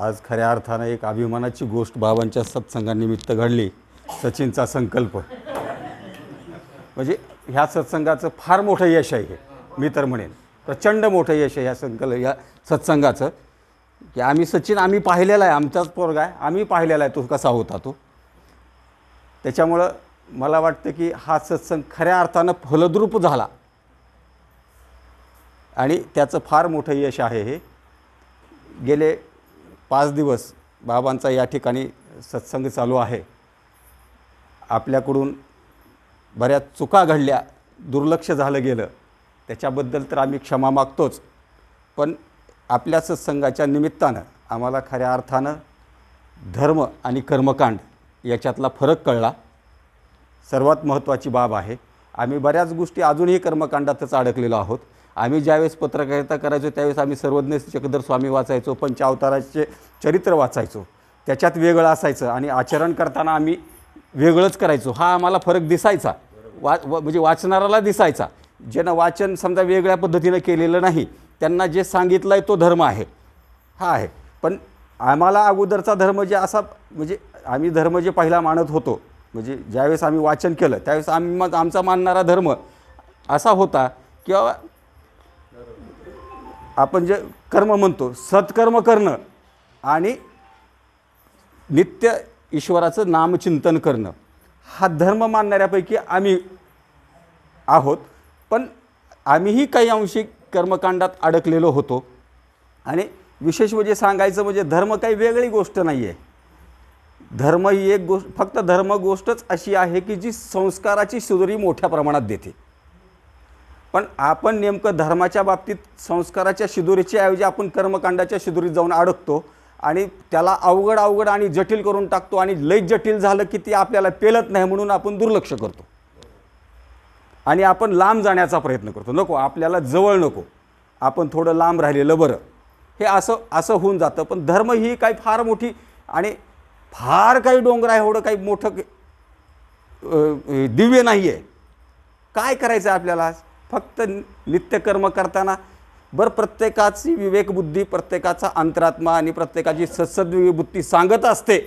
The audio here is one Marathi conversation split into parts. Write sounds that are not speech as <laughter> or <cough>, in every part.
आज खऱ्या अर्थानं एक अभिमानाची गोष्ट बाबांच्या सत्संगानिमित्त घडली. सचिनचा संकल्प. म्हणजे ह्या सत्संगाचं फार मोठं यश आहे हे. मी तर म्हणेन. प्रचंड मोठं यश आहे ह्या संकल्प या सत्संगाचं. की आम्ही सचिन आम्ही पाहिलेला आहे. आमचाच पोरगा आहे. आम्ही पाहिलेला आहे तो कसा होता तो. त्याच्यामुळं मला वाटतं की हा सत्संग खऱ्या अर्थानं फलद्रूप झाला. आणि त्याचं फार मोठं यश आहे हे. गेले पाच दिवस बाबांचा या ठिकाणी सत्संग चालू आहे. आपल्याकडून बऱ्याच चुका घडल्या दुर्लक्ष झालं गेलं. त्याच्याबद्दल तर आम्ही क्षमा मागतोच. पण आपल्या सत्संगाच्या निमित्तानं आम्हाला खऱ्या अर्थानं धर्म आणि कर्मकांड याच्यातला फरक कळला. सर्वात महत्त्वाची बाब आहे आम्ही बऱ्याच गोष्टी अजूनही कर्मकांडातच अडकलेलो आहोत. आम्ही ज्यावेळेस पत्रकारिता करायचो त्यावेळेस आम्ही सर्वज्ञ चक्रधर स्वामी वाचायचो पंचावताराचे चरित्र वाचायचो. त्याच्यात वेगळं असायचं आणि आचरण करताना आम्ही वेगळंच करायचो. हा आम्हाला फरक दिसायचा. वा व- म्हणजे वाचणाऱ्याला दिसायचा. ज्यानं वाचन समजा वेगळ्या पद्धतीनं केलेलं नाही त्यांना जे सांगितलं आहे तो धर्म आहे. हा आहे. पण आम्हाला अगोदरचा धर्म जे असा म्हणजे आम्ही धर्म जे पहिला मानत होतो म्हणजे ज्यावेळेस आम्ही वाचन केलं त्यावेळेस आम्ही मग आमचा मानणारा धर्म असा होता किंवा आपण जे कर्म म्हणतो सत्कर्म करणं आणि नित्य ईश्वराचं नामचिंतन करणं हा धर्म मानणाऱ्यापैकी आम्ही आहोत. पण आम्हीही काही अंशी कर्मकांडात अडकलेलो होतो. आणि विशेष म्हणजे सांगायचं म्हणजे धर्म काही वेगळी गोष्ट नाही आहे धर्म ही एक गोष्ट फक्त धर्म गोष्टच अशी आहे की जी संस्काराची सुदरी मोठ्या प्रमाणात देते. पण आपण नेमकं धर्माच्या बाबतीत संस्काराच्या शिदोरीच्या ऐवजी आपण कर्मकांडाच्या शिदोरीत जाऊन अडकतो आणि त्याला अवघड अवघड आणि जटिल करून टाकतो आणि लई जटिल झालं की ते आपल्याला पेलत नाही म्हणून आपण दुर्लक्ष करतो. आणि आपण लांब जाण्याचा प्रयत्न करतो. नको आपल्याला जवळ नको. आपण थोडं लांब राहिलेलं बरं. हे असं असं होऊन जातं. पण धर्म ही काही फार मोठी आणि फार काही डोंगर आहे एवढं काही मोठं दिव्य नाही आहे काय करायचं आहे आपल्याला फक्त नित्यकर्म करताना. बरं प्रत्येकाची विवेकबुद्धी प्रत्येकाचा अंतरात्मा आणि प्रत्येकाची सत्सद्विवेकबुद्धी सांगत असते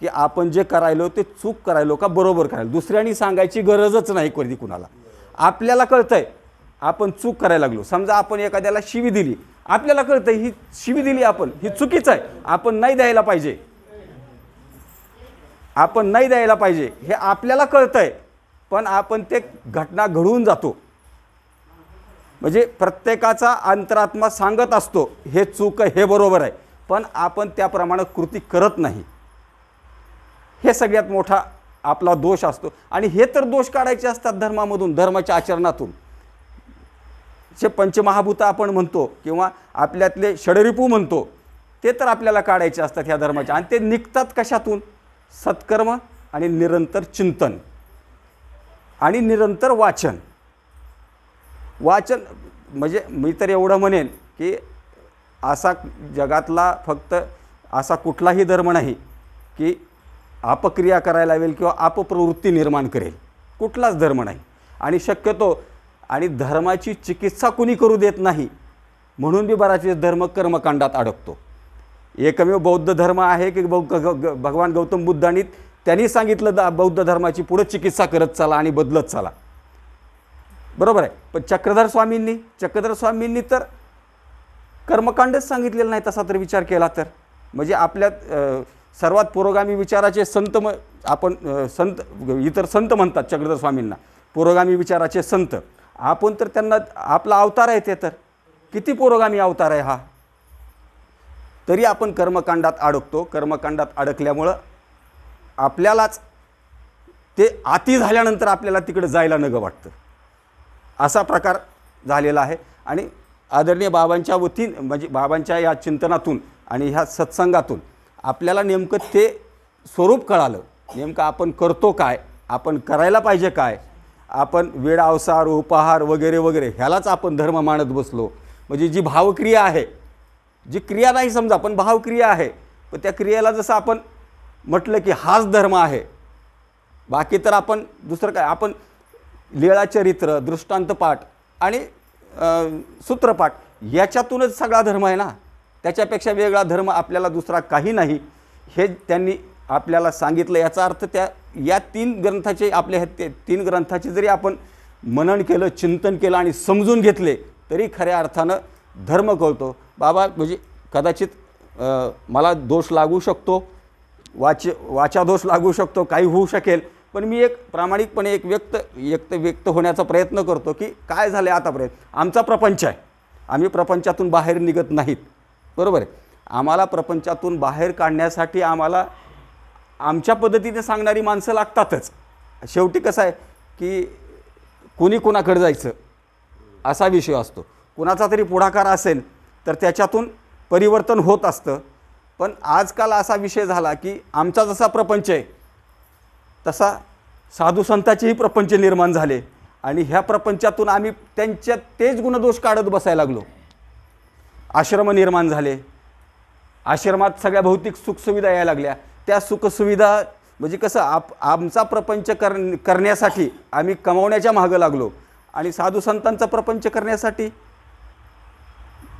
की आपण जे करायलो ते चूक करायलो का बरोबर करायलो. दुसऱ्यांनी सांगायची गरजच नाही कधी कुणाला. आपल्याला कळतंय आपण चूक करायला लागलो. समजा आपण एखाद्याला शिवी दिली. आपल्याला कळतंय ही शिवी दिली आपण. ही चुकीचं आहे. आपण नाही द्यायला पाहिजे. आपण नाही द्यायला पाहिजे. हे आपल्याला कळतंय. पण आपण ते घटना घडवून जातो. म्हणजे प्रत्येकाचा अंतरात्मा सांगत असतो हे चूक हे बरोबर आहे. पण आपण त्याप्रमाणे कृती करत नाही. हे सगळ्यात मोठा आपला दोष असतो. आणि हे तर दोष काढायचे असतात धर्मामधून धर्माच्या आचरणातून. जे पंचमहाभूत आपण म्हणतो किंवा आपल्यातले षडरिपू म्हणतो ते तर आपल्याला काढायचे असतात ह्या धर्माच्या आणि ते निघतात कशातून? सत्कर्म आणि निरंतर चिंतन. आणि निरंतर वाचन. वाचन म्हणजे मी तर एवढं म्हणेन की असा जगातला फक्त असा कुठलाही धर्म नाही की अपक्रिया करायला लावेल किंवा अपप्रवृत्ती निर्माण करेल. कुठलाच धर्म नाही. आणि शक्यतो आणि धर्माची चिकित्सा कुणी करू देत नाही म्हणून मी बराच धर्म कर्मकांडात अडकतो. एकमेव बौद्ध धर्म आहे की बौ ग- ग- भगवान गौतम बुद्धांनी त्यांनी सांगितलं द- बौद्ध धर्माची पुढं चिकित्सा करत चाला आणि बदलत चाला. बरोबर आहे. पण चक्रधर स्वामींनी चक्रधर स्वामींनी तर कर्मकांडच सांगितलेलं नाही तसा तर विचार केला तर. म्हणजे आपल्या सर्वात पुरोगामी विचाराचे संत म आपण संत इतर संत म्हणतात चक्रधर स्वामींना. पुरोगामी विचाराचे संत. आपण तर त्यांना आपला अवतार आहे ते तर. किती पुरोगामी अवतार आहे हा? तरी आपण कर्मकांडात अडकतो. कर्मकांडात अडकल्यामुळं आपल्यालाच ते आती झाल्यानंतर आपल्याला तिकडे जायला नगं वाटतं. असा प्रकार झालेला आहे. आणि आदरणीय बाबांच्या वतीन म्हणजे बाबांच्या या चिंतनातून आणि ह्या सत्संगातून आपल्याला नेमकं ते स्वरूप कळालं. नेमकं आपण करतो काय? आपण करायला पाहिजे काय? आपण वेळ अवसार उपहार वगैरे वगैरे ह्यालाच आपण धर्म मानत बसलो. म्हणजे जी भावक्रिया आहे जी क्रिया नाही समजा पण भावक्रिया आहे पण त्या क्रियेला जसं आपण म्हटलं की हाच धर्म आहे. बाकी तर आपण दुसरं काय? आपण लीळाचरित्र दृष्टांतपाठ आणि सूत्रपाठ याच्यातूनच सगळा धर्म आहे ना? त्याच्यापेक्षा वेगळा धर्म आपल्याला दुसरा काही नाही. हे त्यांनी आपल्याला सांगितलं. याचा अर्थ त्या या तीन ग्रंथाचे आपल्या ह्या ते तीन ग्रंथाचे जरी आपण मनन केलं चिंतन केलं आणि समजून घेतले तरी खऱ्या अर्थानं धर्म कळतो. बाबा म्हणजे कदाचित मला दोष लागू शकतो वाच वाचा दोष लागू शकतो काही होऊ शकेल पण मी एक प्रामाणिकपणे एक व्यक्त व्यक्त व्यक्त होण्याचा प्रयत्न करतो की काय झालं आतापर्यंत? आमचा प्रपंच आहे. आम्ही प्रपंचातून बाहेर निघत नाहीत. बरोबर आहे? आम्हाला प्रपंचातून बाहेर काढण्यासाठी आम्हाला आमच्या पद्धतीने सांगणारी माणसं लागतातच. शेवटी कसं आहे की कुणी कुणाकडे जायचं? असा विषय असतो. कुणाचा तरी पुढाकार असेल तर त्याच्यातून परिवर्तन होत असतं. पण आजकाल असा विषय झाला की आमचा जसा प्रपंच आहे तसा साधू संताचेही प्रपंच निर्माण झाले आणि ह्या प्रपंचातून आम्ही त्यांच्या तेच गुणदोष काढत बसायला लागलो. आश्रम निर्माण झाले. आश्रमात सगळ्या भौतिक सुखसुविधा यायला लागल्या. त्या सुखसुविधा म्हणजे कसं आप आमचा प्रपंच कर करण्यासाठी आम्ही कमावण्याच्या मागं लागलो. आणि साधू संतांचा प्रपंच करण्यासाठी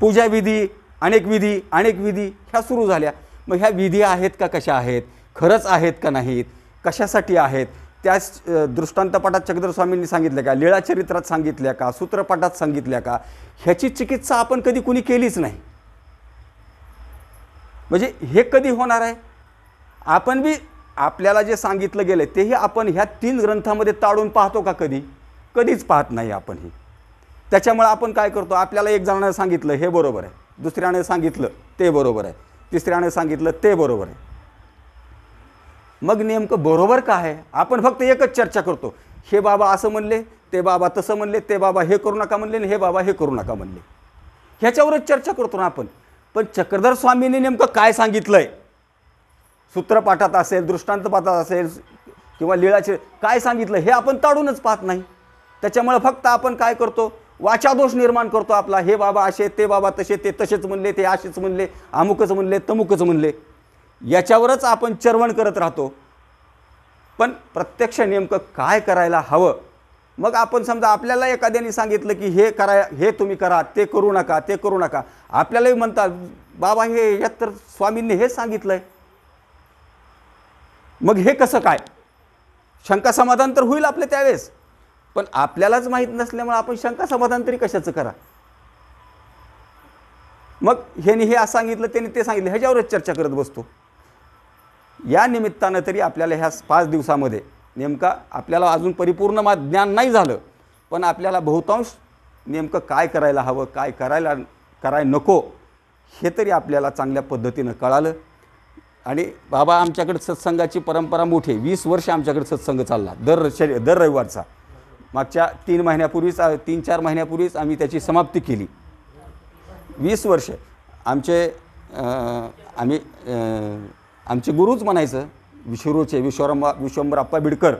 पूजाविधी अनेक विधी अनेक विधी ह्या सुरू झाल्या. मग ह्या विधी आहेत का कशा आहेत? खरंच आहेत का नाहीत? कशासाठी आहेत? त्याच दृष्टांतपाठात चक्रधर सांगितलं का? लीळाचरित्रात सांगितल्या का? सूत्रपाठात सांगितल्या का? ह्याची चिकित्सा आपण कधी कुणी केलीच नाही. म्हणजे हे कधी होणार आहे? आपण बी आपल्याला जे सांगितलं गेलं तेही आपण ह्या तीन ग्रंथामध्ये ताडून पाहतो का कधी? कधीच पाहत नाही आपण ही. त्याच्यामुळे आपण काय करतो? आपल्याला एक जणानं सांगितलं हे बरोबर आहे. दुसऱ्याने सांगितलं ते बरोबर आहे. तिसऱ्याने सांगितलं ते बरोबर आहे. मग नेमकं बरोबर काय आहे? आपण फक्त एकच चर्चा करतो. हे बाबा असं म्हणले ते बाबा तसं म्हणले ते बाबा हे करू नका म्हणले आणि हे बाबा हे करू नका म्हणले. ह्याच्यावरच चर्चा करतो ना आपण. पण चक्रधर स्वामींनी नेमकं काय सांगितलं आहे सूत्रपाठात असेल दृष्टांतपाठात असेल किंवा लिळाचे काय सांगितलं हे आपण ताडूनच पाहत नाही. त्याच्यामुळे फक्त आपण काय करतो? वाचादोष निर्माण करतो आपला. हे बाबा असे ते बाबा तसे ते तसेच म्हणले ते असेच म्हणले अमुकच म्हणले तमुकच म्हणले. याच्यावरच आपण चरवण करत राहतो. पण प्रत्यक्ष नेमकं काय करायला हवं? मग आपण समजा आपल्याला एखाद्याने सांगितलं की हे करा हे तुम्ही करा ते करू नका ते करू नका. आपल्यालाही म्हणतात बाबा हे यात तर स्वामींनी हेच सांगितलं आहे मग हे कसं काय? शंका समाधान तर होईल आपलं त्यावेळेस. पण आपल्यालाच माहीत नसल्यामुळे आपण शंका समाधान तरी कशाचं करा? मग ह्यानी हे असं सांगितलं त्याने ते सांगितलं ह्याच्यावरच चर्चा करत बसतो. या निमित्तानं तरी आपल्याला ह्या पाच दिवसामध्ये नेमका आपल्याला अजून परिपूर्ण मा ज्ञान नाही झालं पण आपल्याला बहुतांश नेमकं काय करायला हवं काय करायला कराय नको हे तरी आपल्याला चांगल्या पद्धतीनं कळालं. आणि बाबा आमच्याकडे सत्संगाची परंपरा मोठी आहे. वीस वर्ष आमच्याकडे सत्संग चालला दर शनि दर रविवारचा. मागच्या तीन महिन्यापूर्वीच तीन चार महिन्यापूर्वीच आम्ही त्याची समाप्ती केली. वीस वर्ष आमचे आम्ही आमचे गुरुच म्हणायचं विश्वरूचे विश्वरंबा विश्वंभराप्पा बिडकर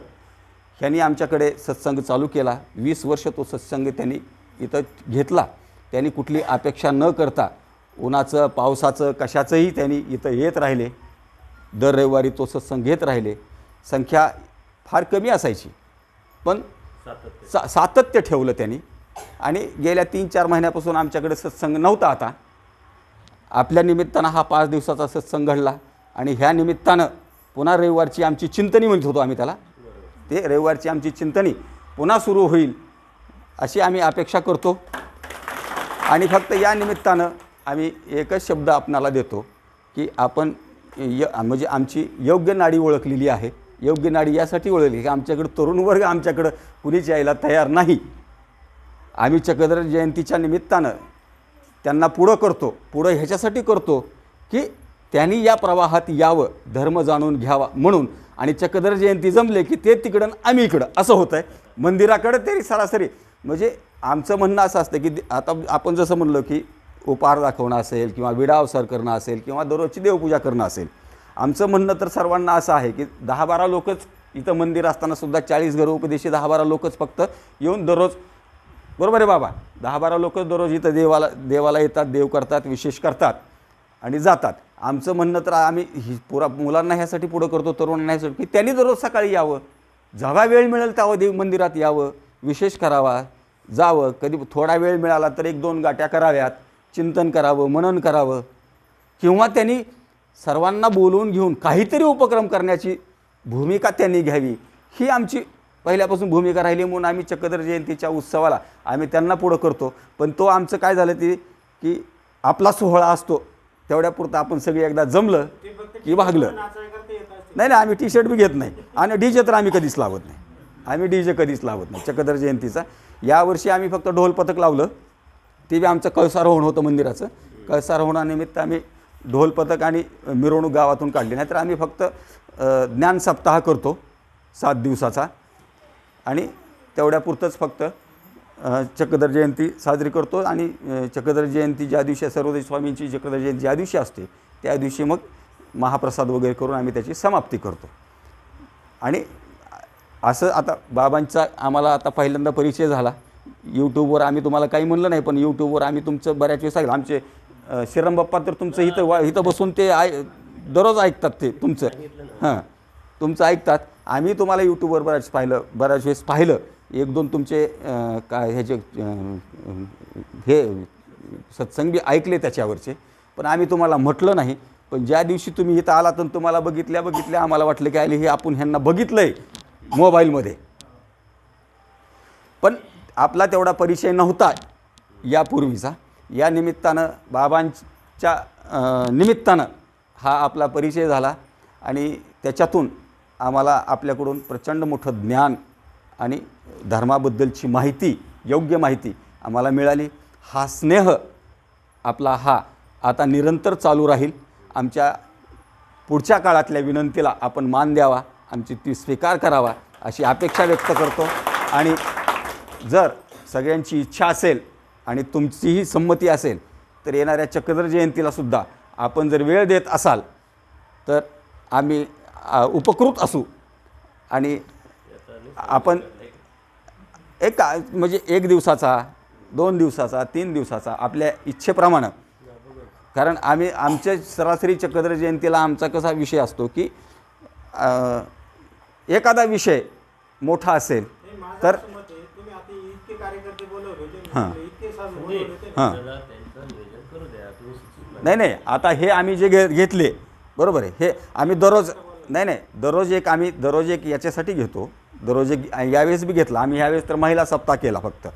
ह्यांनी आमच्याकडे सत्संग चालू केला. वीस वर्ष तो सत्संग त्यांनी इथं घेतला. त्यांनी कुठली अपेक्षा न करता उन्हाचं पावसाचं कशाचंही त्यांनी इथं येत राहिले. दर रविवारी तो सत्संग घेत राहिले. संख्या फार कमी असायची. पण सा सातत्य ठेवलं त्यांनी. आणि गेल्या तीन चार महिन्यापासून आमच्याकडे सत्संग नव्हता आता. आपल्या निमित्तानं हा पाच दिवसाचा सत्संग घडला. आणि ह्या निमित्तानं पुन्हा रविवारची आमची चिंतनी म्हणत होतो आम्ही त्याला. ते रविवारची आमची चिंतनी पुन्हा सुरू होईल अशी आम्ही अपेक्षा करतो. आणि फक्त या निमित्तानं आम्ही एकच शब्द आपणाला देतो की आपण य म्हणजे आमची योग्य नाडी ओळखलेली आहे. योग्य नाडी यासाठी ओळखली की आमच्याकडं तरुण वर्ग आमच्याकडं कुणीच यायला तयार नाही. आम्ही चक्रधर जयंतीच्या निमित्तानं त्यांना पुढं करतो पुढं ह्याच्यासाठी करतो की त्यांनी या प्रवाहात यावं धर्म जाणून घ्यावा म्हणून. आणि चक्रधर जयंती जमले की ते तिकडं आम्ही इकडं. असं होतं आहे मंदिराकडं तरी सरासरी. म्हणजे आमचं म्हणणं असं असतं की आता आपण जसं म्हणलं की उपहार दाखवणं असेल किंवा विडा अवसर करणं असेल किंवा दररोजची देवपूजा करणं असेल. आमचं म्हणणं तर सर्वांना असं आहे की दहा बारा लोकच इथं मंदिर असताना सुद्धा चाळीस घरं उपदेशी दहा बारा लोकच फक्त येऊन दररोज. बरोबर आहे बाबा. दहा बारा लोकच दररोज इथं देवाला देवाला येतात देव करतात विशेष करतात. आणि जातात. आमचं म्हणणं तर आम्ही ही पुरा मुलांना ह्यासाठी पुढं करतो तरुणांना ह्यासाठी. की त्यांनी दररोज सकाळी यावं. जेव्हा वेळ मिळेल तेव्हा देव मंदिरात यावं. विशेष करावा. जावं. कधी थोडा वेळ मिळाला तर एक दोन गाट्या कराव्यात. चिंतन करावं मनन करावं. किंवा त्यांनी सर्वांना बोलवून घेऊन काहीतरी उपक्रम करण्याची भूमिका त्यांनी घ्यावी. ही आमची पहिल्यापासून भूमिका राहिली म्हणून आम्ही चक्रधर जयंतीच्या उत्सवाला आम्ही त्यांना पुढं करतो. पण तो आमचं काय झालं ते की आपला सोहळा असतो. तेवढ्यापुरतं आपण सगळी एकदा जमलं की भागलं. नाही नाही आम्ही टी शर्ट बी घेत नाही. आणि डी जे तर आम्ही कधीच लावत नाही. आम्ही डी जे कधीच लावत नाही. चक्रधर जयंतीचा. यावर्षी आम्ही फक्त ढोल पथक लावलं. ते बी आमचं कळसारोहण होतं मंदिराचं. कळसारोहणानिमित्त आम्ही ढोल पथक आणि मिरवणूक गावातून काढली. नाही तर आम्ही फक्त ज्ञान सप्ताह करतो. सात दिवसाचा. आणि तेवढ्यापुरतंच फक्त चक्रधर जयंती साजरी करतो आणि चक्रधर जयंती ज्या दिवशी सर्वोदय स्वामींची चक्रधर जयंती ज्या दिवशी असते त्या दिवशी मग महाप्रसाद वगैरे करून आम्ही त्याची समाप्ती करतो. आणि असं आता बाबांचा आम्हाला आता पहिल्यांदा परिचय झाला. यूट्यूबवर आम्ही तुम्हाला काही म्हणलं नाही पण यूट्यूबवर आम्ही तुमचं बऱ्याच वेळेस ऐकलं. आमचे श्रीराम बाप्पा तर तुमचं इथं वा इथं बसून ते आय दररोज ऐकतात ते तुमचं. हां तुमचं ऐकतात. आम्ही तुम्हाला यूट्यूबवर बऱ्याच पाहिलं बऱ्याच वेळेस पाहिलं. एक दोन तुमचे काय ह्याचे हे सत्संग बी ऐकले त्याच्यावरचे. पण आम्ही तुम्हाला म्हटलं नाही. पण ज्या दिवशी तुम्ही इथं आलात तर तुम्हाला बघितल्या बघितल्या आम्हाला वाटलं की आले हे आपण ह्यांना बघितलं आहे मोबाईलमध्ये. पण आपला तेवढा परिचय नव्हता यापूर्वीचा. या निमित्तानं बाबांच्या निमित्तानं हा आपला परिचय झाला आणि त्याच्यातून आम्हाला आपल्याकडून प्रचंड मोठं ज्ञान आणि धर्माबद्दलची माहिती योग्य माहिती आम्हाला मिळाली. हा स्नेह आपला हा आता निरंतर चालू राहील. आमच्या पुढच्या काळातल्या विनंतीला आपण मान द्यावा. आमची ती स्वीकार करावा अशी अपेक्षा व्यक्त करतो. आणि जर सगळ्यांची इच्छा असेल आणि तुमचीही संमती असेल तर येणाऱ्या चक्रधर जयंतीलासुद्धा आपण जर वेळ देत असाल तर आम्ही उपकृत असू. आणि आपण एक म्हणजे एक दिवसाचा दोन दिवसाचा तीन दिवसाचा आपल्या इच्छेप्रमाणे कारण आम्ही आमच्या सरासरी चक्रधर जयंतीला आमचा कसा विषय असतो की एखादा विषय मोठा असेल तर हां. हां. नाही नाही आता हे आम्ही जे घे घेतले बरोबर आहे हे आम्ही दररोज नाही नाही दररोज एक आम्ही दररोज एक याच्यासाठी घेतो दररोज एक यावेळेस बी घेतला. आम्ही यावेळेस तर महिला सप्ताह केला फक्त.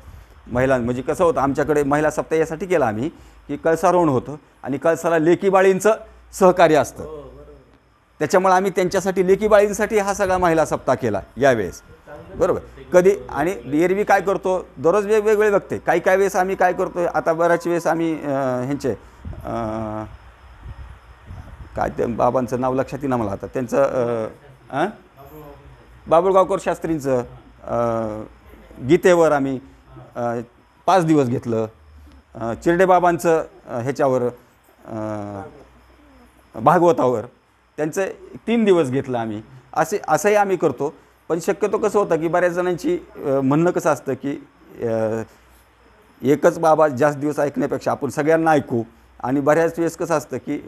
महिला म्हणजे कसं होतं आमच्याकडे महिला सप्ताह यासाठी केला आम्ही की कळसारोहण होतं आणि कळसाला लेकीबाळींचं सहकार्य असतं. त्याच्यामुळे आम्ही त्यांच्यासाठी लेकीबाळींसाठी हा सगळा महिला सप्ताह केला यावेळेस. बरोबर. कधी आणि एरवी काय करतो? दररोज वेगवेगळे बघते. काही काही वेळेस आम्ही काय करतो? आता बऱ्याच वेळेस आम्ही ह्यांचे काय ते बाबांचं नाव लक्षात येईना मला आता. त्यांचं बाबुळगावकर शास्त्रींचं गीतेवर आम्ही पाच दिवस घेतलं. चिरडेबाबांचं ह्याच्यावर भागवतावर त्यांचं तीन दिवस घेतलं आम्ही. असे असंही आम्ही करतो. पण शक्यतो कसं होतं की बऱ्याच जणांची म्हणणं कसं असतं की एकच बाबा जास्त दिवस ऐकण्यापेक्षा आपण सगळ्यांना ऐकू. आणि बऱ्याच वेळेस कसं असतं की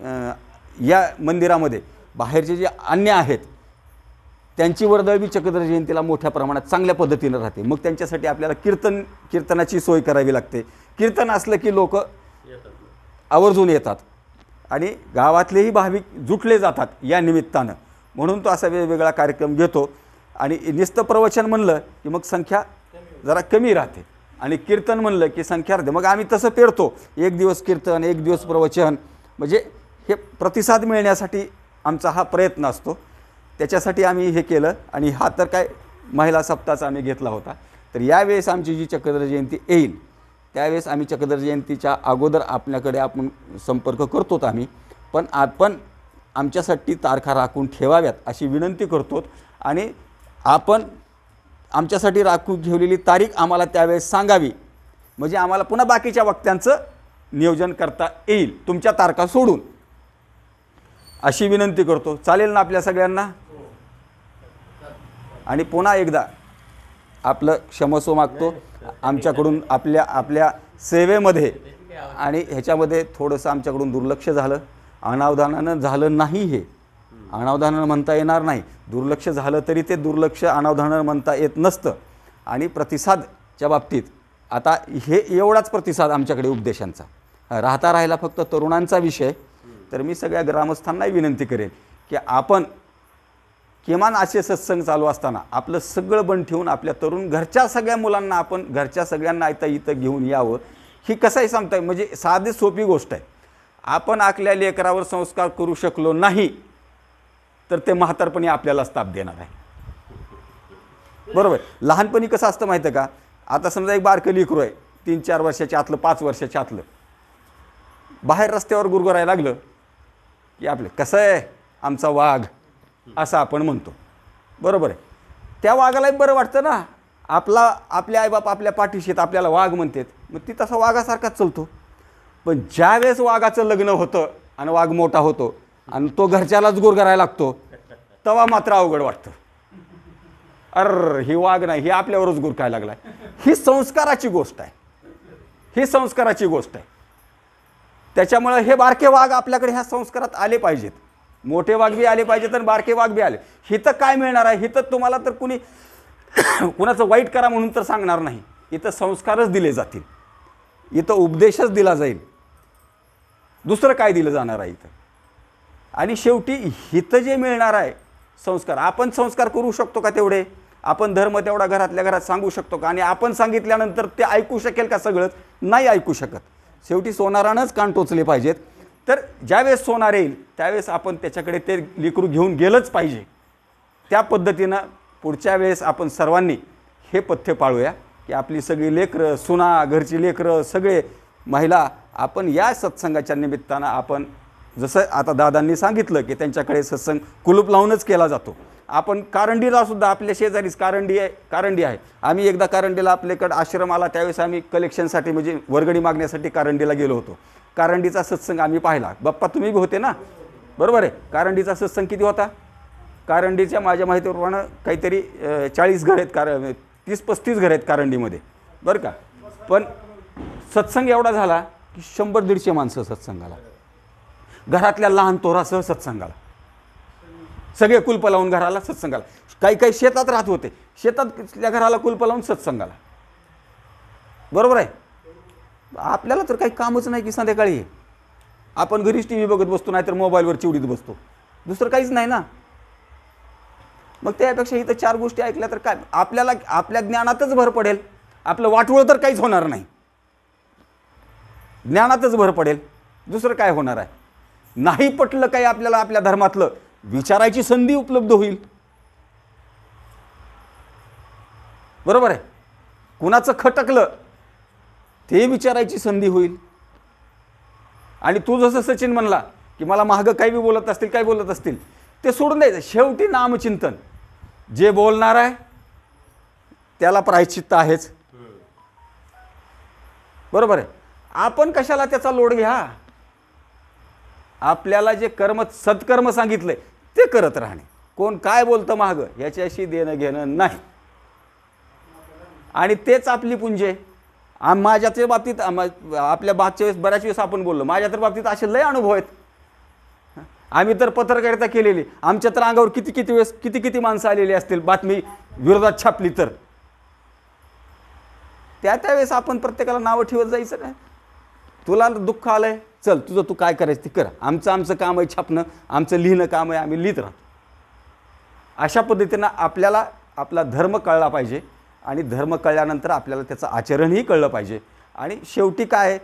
या मंदिरामध्ये बाहेरचे जे अन्य आहेत त्यांची वर्दळ बी चक्रधर जयंतीला मोठ्या प्रमाणात चांगल्या पद्धतीनं राहते. मग त्यांच्यासाठी आपल्याला कीर्तन कीर्तनाची सोय करावी लागते. कीर्तन असलं की लोक आवर्जून येतात आणि गावातलेही भाविक जुटले जातात या निमित्तानं. म्हणून तो असा वेगवेगळा कार्यक्रम घेतो आणि निस्त प्रवचन म्हणलं की मग संख्या जरा कमी राहते. आणि कीर्तन म्हणलं की संख्या राहते. मग आम्ही तसं पेरतो. एक दिवस कीर्तन एक दिवस प्रवचन. म्हणजे हे प्रतिसाद मिळण्यासाठी आमचा हा प्रयत्न असतो. त्याच्यासाठी आम्ही हे केलं आणि हा तर काय महिला सप्ताहाचा आम्ही घेतला होता. तर यावेळेस आमची जी चक्रधर जयंती येईल त्यावेळेस आम्ही चक्रधर जयंतीच्या अगोदर आपल्याकडे आपण संपर्क करतोत आम्ही. पण आपण आमच्यासाठी तारखा राखून ठेवाव्यात अशी विनंती करतो आणि आपण आमच्यासाठी राखून ठेवलेली तारीख आम्हाला त्यावेळेस सांगावी. म्हणजे आम्हाला पुन्हा बाकीच्या वक्त्यांचं नियोजन करता येईल. तुमच्या तारखा सोडून. अशी विनंती करतो. चालेल ना आपल्या सगळ्यांना? आणि पुन्हा एकदा आपलं क्षमस्व मागतो. आमच्याकडून आपल्या आपल्या सेवेमध्ये आणि ह्याच्यामध्ये थोडंसं आमच्याकडून दुर्लक्ष झालं. अनावधानानं झालं नाही हे. अनावधानानं म्हणता येणार नाही. दुर्लक्ष झालं तरी ते दुर्लक्ष अनावधानानं म्हणता येत नसतं. आणि प्रतिसादच्या बाबतीत आता हे एवढाच प्रतिसाद आमच्याकडे उपदेशांचा. राहता राहिला फक्त तरुणांचा विषय. तर मी सगळ्या ग्रामस्थांनाही विनंती करेन की आपण किमान असे सत्संग चालू असताना आपलं सगळं बंद ठेवून आपल्या तरुण घरच्या सगळ्या मुलांना आपण घरच्या सगळ्यांना इथं इथं घेऊन यावं. ही कसंही सांगताय म्हणजे साधी सोपी गोष्ट आहे. आपण आपल्या लेकरावर संस्कार करू शकलो नाही तर ते म्हातारपणी आपल्याला ताप देणार आहे. बरोबर? लहानपणी कसं असतं माहिती आहे का? आता समजा एक बारकं लेकरू आहे तीन चार वर्षाच्या आतलं पाच वर्षाच्या आतलं. बाहेर रस्त्यावर गुरगुरायला लागलं की आपलं कसं आहे? आमचा वाघ. असं आपण म्हणतो. बरोबर आहे. त्या वाघालाही बरं वाटतं ना. आपला आपले आईबाप आपल्या पाठीशी आहेत आपल्याला वाघ म्हणतात. मग ती तसा वाघासारखाच चालतो. पण ज्यावेळेस वाघाचं लग्न होतं आणि वाघ मोठा होतो आणि तो घरच्यालाच गुरगरायला लागतो तेव्हा मात्र अवघड वाटतं. अर ही वाघ नाही ही आपल्यावरच गुरकायला लागलाय. ही संस्काराची गोष्ट आहे. ही संस्काराची गोष्ट आहे. त्याच्यामुळं हे बारके वाघ आपल्याकडे ह्या संस्कारात आले पाहिजेत. मोठे वाघ बी आले पाहिजेत आणि बारके वाघ बी आले. हिथं काय मिळणार आहे? हिथं तुम्हाला तर कुणी <coughs> कुणाचं वाईट करा म्हणून तर सांगणार नाही. इथं संस्कारच दिले जातील. इथं उपदेशच दिला जाईल. दुसरं काय दिलं जाणार आहे इथं? आणि शेवटी हिथं जे मिळणार आहे संस्कार आपण संस्कार करू शकतो का तेवढे? आपण धर्म तेवढा घरातल्या घरात सांगू शकतो का? आणि आपण सांगितल्यानंतर ते ऐकू शकेल का सगळंच नाही ऐकू शकत. शेवटी सोनारानंच कान टोचले पाहिजेत. तर ज्यावेळेस सोनार येईल त्यावेळेस आपण त्याच्याकडे ते लेकरू घेऊन गेलंच पाहिजे. त्या पद्धतीनं पुढच्या वेळेस आपण सर्वांनी हे पथ्य पाळूया की आपली सगळी लेकरं सुना घरची लेकरं सगळे महिला आपण या सत्संगाच्या निमित्तानं आपण जसं आता दादांनी सांगितलं की त्यांच्याकडे सत्संग कुलूप लावूनच केला जातो. आपण कारंडीला सुद्धा आपल्या शेजारीच कारंडी आहे कारंडी आहे. आम्ही एकदा कारंडीला आपल्याकडं आश्रम आला त्यावेळेस आम्ही कलेक्शनसाठी म्हणजे वर्गणी मागण्यासाठी कारंडीला गेलो होतो. कारंडीचा सत्संग आम्ही पाहिला. बाप्पा तुम्ही बी होते ना? बरोबर आहे. कारंडीचा सत्संग किती होता? कारंडीच्या माझ्या माहितीप्रमाणे काहीतरी चाळीस घर आहेत कार म्हणजे तीस पस्तीस घर आहेत कारंडीमध्ये. बरं का? पण सत्संग एवढा झाला की शंभर दीडशे माणसं सत्संगाला. घरातल्या लहान तोरासह सत्संगाला. सगळे कुलप लावून घराला सत्संगाला. काही काही शेतात राहत होते. शेतातल्या घराला कुलप लावून सत्संगाला. बरोबर आहे? आपल्याला तर काही कामच नाही की संध्याकाळी. आपण घरीच टी व्ही बघत बसतो नाहीतर मोबाईलवर चिवडीत बसतो. दुसरं काहीच नाही ना. मग त्यापेक्षा इथं चार गोष्टी ऐकल्या तर काय? आपल्याला आपल्या ज्ञानातच भर पडेल. आपलं वाटवळ तर काहीच होणार नाही. ज्ञानातच भर पडेल. दुसरं काय होणार आहे? नाही पटलं काही आपल्याला आपल्या धर्मातलं विचारायची संधी उपलब्ध होईल. बरोबर आहे? कुणाचं खटकलं ते विचारायची संधी होईल. आणि तू जसं सचिन म्हणला की मला महाग काही बी बोलत असतील काही बोलत असतील ते सोडून द्यायचं. शेवटी नामचिंतन. जे बोलणार आहे त्याला प्रायश्चित्त आहेच. बरोबर आहे? आपण कशाला त्याचा लोड घ्या? आपल्याला जे कर्म सत्कर्म सांगितलंय ते करत राहणे. कोण काय बोलतं महाग याच्याशी देणं घेणं नाही. आणि तेच आपली पुंजे. आम माझ्याच्या बाबतीत आपल्या मागच्या वेळेस बऱ्याच वेळेस आपण बोललो माझ्या तर बाबतीत असे लय अनुभव आहेत. आम्ही तर पत्रकारिता केलेली आमच्या तर अंगावर किती किती वेळेस किती किती माणसं आलेली असतील बातमी विरोधात छापली तर. त्या त्यावेळेस आपण प्रत्येकाला नावं ठेवत जायचं नाही तुला दुःख आलंय चल तुझं तू काय करायचं ते कर. आमचं आमचं काम आहे छापणं आमचं लिहिणं काम आहे आम्ही लिहित राहतो. अशा पद्धतीनं आपल्याला आपला धर्म कळला पाहिजे. आणि धर्म कळल्यानंतर आपल्याला त्याचं आचरणही कळलं पाहिजे. आणि शेवटी काय आहे?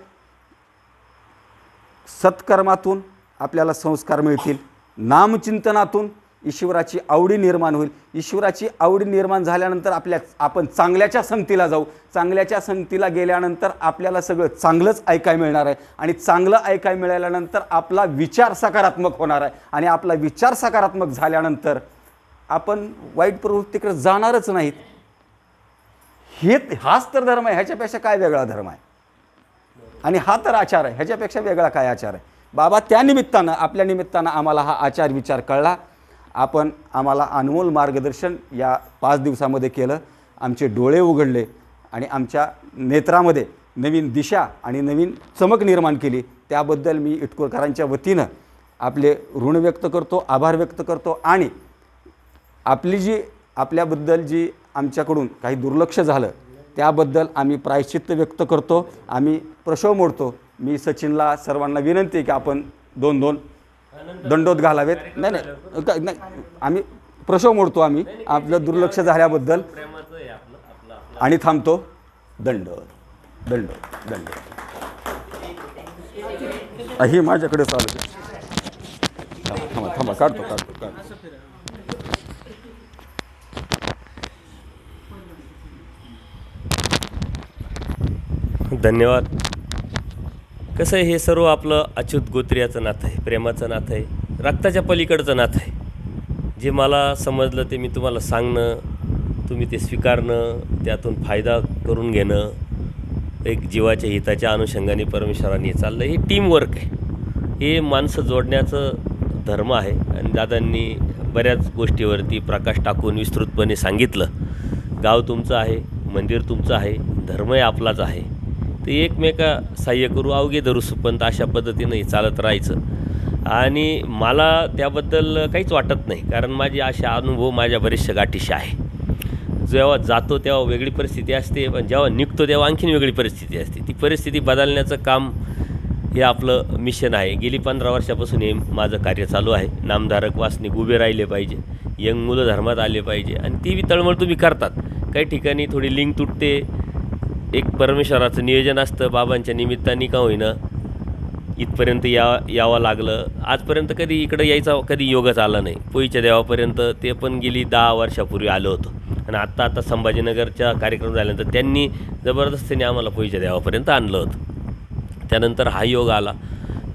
सत्कर्मातून आपल्याला संस्कार मिळतील. नामचिंतनातून ईश्वराची आवडी निर्माण होईल. ईश्वराची आवडी निर्माण झाल्यानंतर आपल्या आपण चांगल्याच्या संगतीला जाऊ. चांगल्याच्या संगतीला गेल्यानंतर आपल्याला सगळं चांगलंच ऐकाय मिळणार आहे. आणि चांगलं ऐकाय मिळाल्यानंतर आपला विचार सकारात्मक होणार आहे. आणि आपला विचार सकारात्मक झाल्यानंतर आपण वाईट प्रवृत्तीकडे जाणारच नाहीत. हे हाच तर धर्म आहे ह्याच्यापेक्षा काय वेगळा धर्म आहे? आणि हा तर आचार आहे ह्याच्यापेक्षा वेगळा काय आचार आहे? बाबा त्या निमित्तानं आपल्या निमित्तानं आम्हाला हा आचार विचार कळला. आपण आम्हाला अनमोल मार्गदर्शन या पाच दिवसामध्ये केलं. आमचे डोळे उघडले आणि आमच्या नेत्रामध्ये नवीन दिशा आणि नवीन चमक निर्माण केली. त्याबद्दल मी इटकोरकरांच्या वतीनं आपले ऋण व्यक्त करतो आभार व्यक्त करतो आणि आपली जी आपल्याबद्दल जी आमच्याकडून काही दुर्लक्ष झालं त्याबद्दल आम्ही प्रायश्चित्त व्यक्त करतो. आम्ही प्रशव मोडतो. मी सचिनला सर्वांना विनंती आहे की आपण दोन दोन दंडोत घालावेत. नाही नाही आम्ही प्रशव मोडतो आम्ही. आपलं दुर्लक्ष झाल्याबद्दल आणि थांबतो. दंड दंड दंड. ही माझ्याकडे चालू आहे. थांबा थांबा थांबा काढतो काढतो काढतो. धन्यवाद. कसं आहे हे सर्व आपलं अच्युत गोत्रियाचं नातं आहे प्रेमाचं नातं आहे रक्ताच्या पलीकडचं नातं आहे. जे मला समजलं ते मी तुम्हाला सांगणं तुम्ही ते स्वीकारणं त्यातून फायदा करून घेणं एक जीवाच्या हिताच्या अनुषंगाने परमेश्वराने हे चाललं हे टीमवर्क आहे. हे माणसं जोडण्याचं धर्म आहे आणि दादांनी बऱ्याच गोष्टीवरती प्रकाश टाकून विस्तृतपणे सांगितलं. गाव तुमचं आहे मंदिर तुमचं आहे धर्मही आपलाच आहे. ते एकमेका सहाय्य करू अवघे धरू सुपंत अशा पद्धतीनं हे चालत राहायचं. आणि मला त्याबद्दल काहीच वाटत नाही कारण माझे असे अनुभव माझ्या बरेचशा गाठीशी आहे. जेव्हा जातो तेव्हा वेगळी परिस्थिती असते पण जेव्हा निघतो तेव्हा आणखीन वेगळी परिस्थिती असते. ती परिस्थिती बदलण्याचं काम हे आपलं मिशन आहे. गेली पंधरा वर्षापासून हे माझं कार्य चालू आहे. नामधारक वासनिक उभे राहिले पाहिजे यंग मुलं धर्मात आले पाहिजे आणि ती बी तळमळ तुम्ही करतात. काही ठिकाणी थोडी लिंक तुटते एक परमेश्वराचं नियोजन असतं बाबांच्या निमित्ताने का होईना? इथपर्यंत या यावं लागलं. आजपर्यंत कधी इकडं यायचा कधी योगच आला नाही. पोईच्या देवापर्यंत ते पण गेली दहा वर्षापूर्वी आलो होतो. आणि आत्ता आता संभाजीनगरच्या कार्यक्रम झाल्यानंतर त्यांनी जबरदस्तीने आम्हाला पोईच्या देवापर्यंत आणलं होतं. त्यानंतर हा योग आला.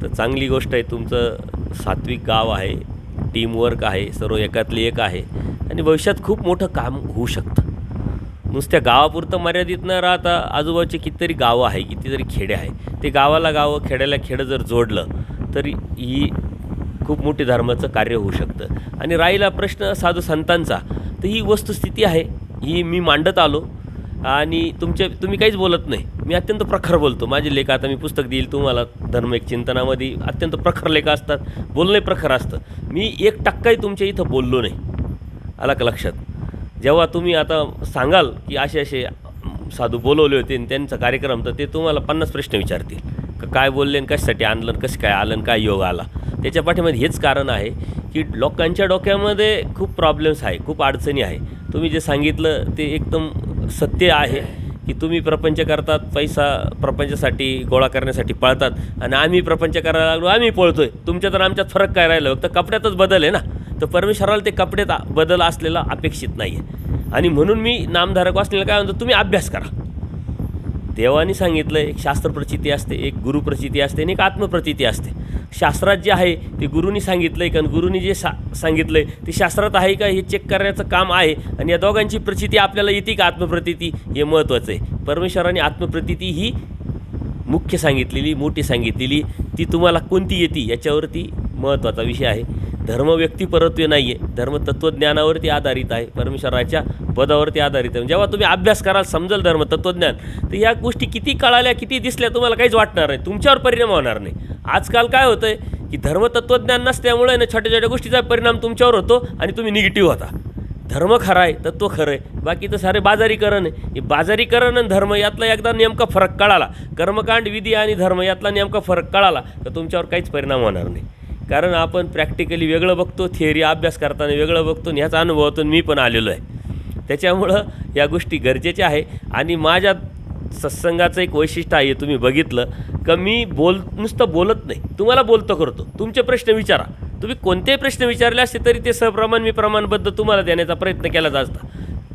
तर चांगली गोष्ट आहे तुमचं सात्विक गाव आहे टीमवर्क आहे सर्व एकातली एक आहे. आणि भविष्यात खूप मोठं काम होऊ शकतं. नुसत्या गावापुरतं मर्यादित न राहता आजूबाजूचे कितीतरी गावं आहे कितीतरी खेडे आहे. ते गावाला गावं खेड्याला खेडं जर जोडलं तर ही खूप मोठी धर्माचं कार्य होऊ शकतं. आणि राहिला प्रश्न साधू संतांचा तर ही वस्तुस्थिती आहे. ही मी मांडत आलो. आणि तुमच्या तुम्ही काहीच बोलत नाही. मी अत्यंत प्रखर बोलतो. माझे लेख आता मी पुस्तक देईल तुम्हाला धर्म एक चिंतनामध्ये अत्यंत प्रखर लेख असतात. बोलणे प्रखर असतं. मी एक टक्काही तुमच्या इथं बोललो नाही. आला का लक्षात? जेव्हा तुम्ही आता सांगाल की असे असे साधू बोलवले होते आणि त्यांचा कार्यक्रम तर ते तुम्हाला पन्नास प्रश्न विचारतील. का काय बोलले आणि कशासाठी आणलं कसं काय आलं काय योग आला? त्याच्या पाठीमध्ये हेच कारण आहे की लोकांच्या डोक्यामध्ये खूप प्रॉब्लेम्स आहे खूप अडचणी आहे. तुम्ही जे सांगितलं ते एकदम सत्य आहे की तुम्ही प्रपंच करतात पैसा प्रपंचासाठी गोळा करण्यासाठी पळतात आणि आम्ही प्रपंच करायला लागलो आम्ही पळतोय. तुमच्या तर आमच्यात फरक काय राहिलं? फक्त कपड्यातच बदल आहे ना? तर परमेश्वराला ते कपड्यात बदल असलेला अपेक्षित नाही आहे आणि म्हणून मी नामधारक वाचलेलं काय म्हणतो तुम्ही अभ्यास करा. देवाने सांगितलं एक शास्त्रप्रचिती असते एक गुरुप्रचिती असते आणि एक आत्मप्रचिती असते. शास्त्रात जे आहे ते गुरुनी सांगितलं आहे कारण गुरुनी जे सा सांगितलं आहे ते शास्त्रात आहे का हे चेक करण्याचं काम आहे. आणि या दोघांची प्रचिती आपल्याला येते का आत्मप्रतिती? हे महत्त्वाचं आहे. परमेश्वराने आत्मप्रतिती ही मुख्य सांगितलेली मोठी सांगितलेली ती तुम्हाला कोणती येते याच्यावरती महत्त्वाचा विषय आहे. धर्म व्यक्तिपरत्वे नाही आहे धर्म तत्त्वज्ञानावरती आधारित आहे. परमेश्वराच्या पदावरती आधारित आहे. जेव्हा तुम्ही अभ्यास कराल समजेल धर्म तत्त्वज्ञान तर या गोष्टी किती कळाल्या किती दिसल्या तुम्हाला काहीच वाटणार नाही. तुमच्यावर परिणाम होणार नाही. आजकाल काय होतं आहे की धर्म तत्त्वज्ञान नसल्यामुळे ना छोट्या छोट्या गोष्टीचा परिणाम तुमच्यावर होतो आणि तुम्ही निगेटिव्ह होता. धर्म खरा आहे तत्व खरं आहे. बाकी तर सारे बाजारीकरण आहे. हे बाजारीकरण आणि धर्म यातला एकदा नेमका फरक कळाला. कर्मकांड विधी आणि धर्म यातला नेमका फरक कळाला तर तुमच्यावर काहीच परिणाम होणार नाही. कारण आपण प्रॅक्टिकली वेगळं बघतो थिअरी अभ्यास करताना वेगळं बघतो आणि ह्याच अनुभवातून मी पण आलेलो आहे. त्याच्यामुळं या गोष्टी गरजेच्या आहे आणि माझ्या सत्संगाचं एक वैशिष्ट्य आहे तुम्ही बघितलं का मी बोल नुसतं बोलत नाही. तुम्हाला बोलतो करतो. तुमचे प्रश्न विचारा. तुम्ही कोणतेही प्रश्न विचारले असते तरी ते सप्रमाण मी प्रमाणबद्ध तुम्हाला देण्याचा प्रयत्न केला जात.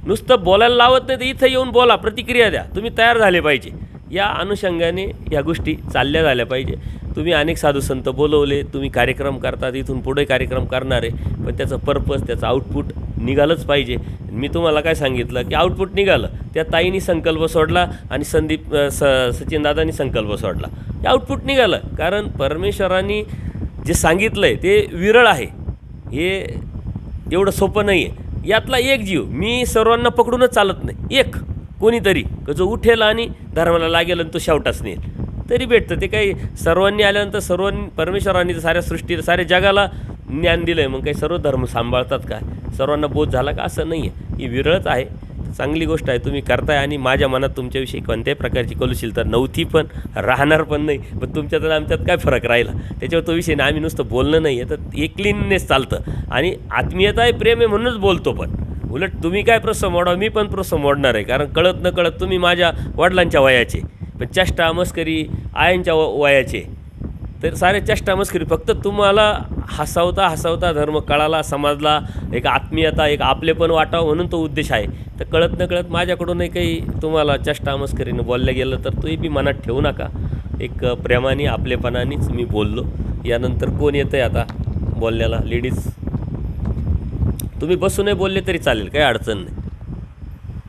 नुसतं बोलायला लावत नाही तर इथं येऊन बोला प्रतिक्रिया द्या. तुम्ही तयार झाले पाहिजे. या अनुषंगाने या गोष्टी चालल्या झाल्या पाहिजे. तुम्ही अनेक साधू संत बोलवले तुम्ही कार्यक्रम करतात इथून पुढे कार्यक्रम करणार आहे पण त्याचं पर्पज त्याचं आउटपुट निघालंच पाहिजे. मी तुम्हाला काय सांगितलं की आउटपुट निघालं. त्या ताईनी संकल्प सोडला आणि संदीप स सचिनदादांनी संकल्प सोडला. हे आउटपुट निघालं. कारण परमेश्वरांनी जे सांगितलं आहे ते विरळ आहे. हे एवढं सोपं नाही आहे यातला एक जीव. मी सर्वांना पकडूनच चालत नाही. एक. कोणीतरी जो उठेल आणि धर्माला लागेल आणि तो शेवटाच नेल तरी भेटतं. ते काही सर्वांनी आल्यानंतर सर्वांनी परमेश्वरांनी तर साऱ्या सृष्टीला साऱ्या जगाला ज्ञान दिलं आहे मग काही सर्व धर्म सांभाळतात काय सर्वांना बोध झाला का? असं नाही आहे ही विरळच आहे. चांगली गोष्ट आहे. तुम्ही करताय आणि माझ्या मनात तुमच्याविषयी कोणत्याही प्रकारची कलुशीलता नव्हती पण राहणार पण नाही. पण तुमच्यात आणि आमच्यात काय फरक राहिला? त्याच्यावर तो विषय नाही आम्ही नुसतं बोलणं नाही आहे तर एक क्लीननेस चालतं. आणि आत्मीयता आहे प्रेम आहे म्हणूनच बोलतो पण. उलट तुम्ही काय प्रश्न मोडा मी पण प्रश्न मोडणार आहे. कारण कळत न कळत तुम्ही माझ्या वडिलांच्या वयाचे. पण चेष्टा मस्करी आयांच्या व- वयाचे. तर सारे चेष्टा मस्करी फक्त तुम्हाला हसावता हसावता धर्म कळाला समाजला एक आत्मीयता एक आपलेपण वाटावं म्हणून तो उद्देश आहे. तर कळत न कळत माझ्याकडूनही काही तुम्हाला चेष्टा मस्करीनं बोललं गेलं तर तोही बी मनात ठेवू नका. एक प्रेमाने आपलेपणानेच मी बोललो. यानंतर कोण येतं आहे आता बोलण्याला? लेडीज तुम्ही बसूनही बोलले तरी चालेल काही अडचण नाही.